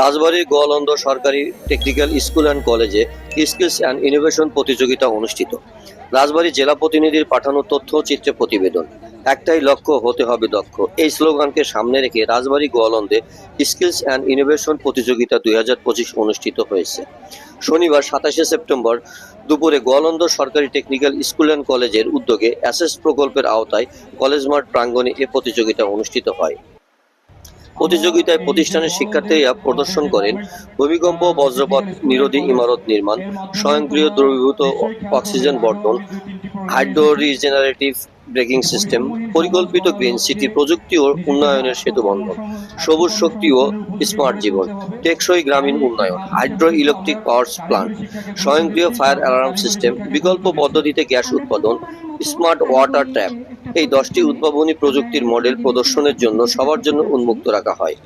রাজবাড়ীর গোয়ালন্দ সরকারি technical school and কলেজে skills and innovation প্রতিযোগিতা অনুষ্ঠিত। রাজবাড়ী জেলা প্রতিনিধির পাঠানো তথ্য চিত্রে প্রতিবেদন। একটাই লক্ষ্য, হতে হবে দক্ষ। এই স্লোগানকে সামনে রেখে রাজবাড়ী গোয়ালন্দে স্কিলস অ্যান্ড ইনোভেশন প্রতিযোগিতা দুই হাজার পঁচিশ অনুষ্ঠিত হয়েছে। শনিবার সাতাশে সেপ্টেম্বর দুপুরে গোয়ালন্দ সরকারি টেকনিক্যাল স্কুল অ্যান্ড কলেজের উদ্যোগে অ্যাসেস প্রকল্পের আওতায় কলেজ মাঠ প্রাঙ্গণে এ প্রতিযোগিতা অনুষ্ঠিত হয়। প্রতিযোগিতায় প্রতিষ্ঠানের শিক্ষার্থীরা প্রদর্শন করেন ভূমিকম্প, বজ্রপাত, নিরোধী ইমারত নির্মাণ, স্বয়ংক্রিয় দ্রবীভূত অক্সিজেন বর্ধন হাইড্রো রিজেনারেটিভ ব্রেকিং সিস্টেম, পরিকল্পিত গ্রিন সিটি প্রযুক্তি ও উন্নয়নের সেতু বন্ধন সবুজ শক্তি ও স্মার্ট জীবন, টেকসই গ্রামীণ উন্নয়ন, হাইড্রো ইলেকট্রিক পাওয়ার প্লান্ট, স্বয়ংক্রিয় ফায়ার অ্যালার্ম সিস্টেম, বিকল্প পদ্ধতিতে গ্যাস উৎপাদন, স্মার্ট ওয়াটার ট্যাপ এই দশটি উদ্ভাবনী প্রযুক্তির মডেল প্রদর্শনের জন্য সবার জন্য উন্মুক্ত রাখা হয়।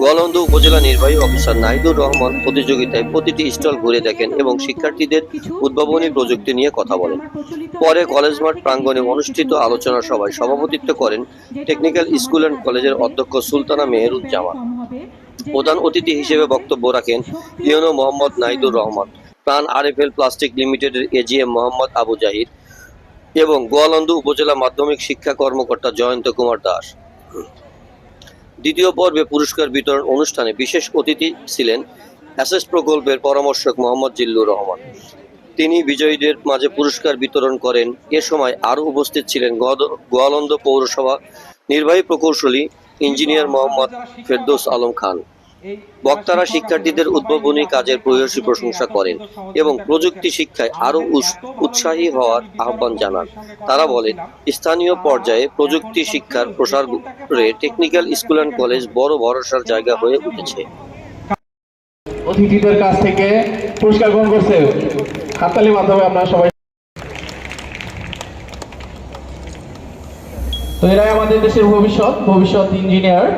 গোয়ালন্দ উপজেলা নির্বাহী অফিসার নাহিদুর রহমান প্রতিযোগিতায় প্রতিটি স্টল ঘুরে দেখেন এবং শিক্ষার্থীদের উদ্ভাবনী প্রযুক্তি নিয়ে কথা বলেন। পরে কলেজ মাঠ প্রাঙ্গণে অনুষ্ঠিত আলোচনা সভায় সভাপতিত্ব করেন টেকনিক্যাল স্কুল অ্যান্ড কলেজের অধ্যক্ষ সুলতানা মেহেরুজ্জামান। প্রধান অতিথি হিসেবে বক্তব্য রাখেন YONO Mohammad Nahidur Rahman, Pran RFL plastic লিমিটেডের এজিএম মোহাম্মদ আবু জাহির এবং গোয়ালন্দ উপজেলা মাধ্যমিক শিক্ষা কর্মকর্তা জয়ন্ত কুমার দাস। দ্বিতীয় পর্বে পুরস্কার বিতরণ অনুষ্ঠানে বিশেষ অতিথি ছিলেন অ্যাসেস প্রকল্পের পরামর্শক মোহাম্মদ জিল্লুর রহমান। তিনি বিজয়ীদের মাঝে পুরস্কার বিতরণ করেন। এ সময় আরও উপস্থিত ছিলেন গোয়ালন্দ পৌরসভা নির্বাহী প্রকৌশলী ইঞ্জিনিয়ার মোহাম্মদ ফেরদৌস আলম খান। বক্তারা শিক্ষার্থীদের উদ্ভাবনী কাজের ভূয়সী প্রশংসা করেন এবং প্রযুক্তি শিক্ষায় আরও উৎসাহী হওয়ার আহ্বান জানান। তারা বলেন, স্থানীয় পর্যায়ে প্রযুক্তি শিক্ষার প্রসার টেকনিক্যাল স্কুল অ্যান্ড কলেজ বড় ভরসার জায়গা হয়ে উঠেছে। অতিথিদের কাছ থেকে পুরস্কার গ্রহণ করছে হাততালির মাধ্যমে আপনারা সবাই তো এরাই আমাদের দেশের ভবিষ্যৎ ভবিষ্যৎ ইঞ্জিনিয়ার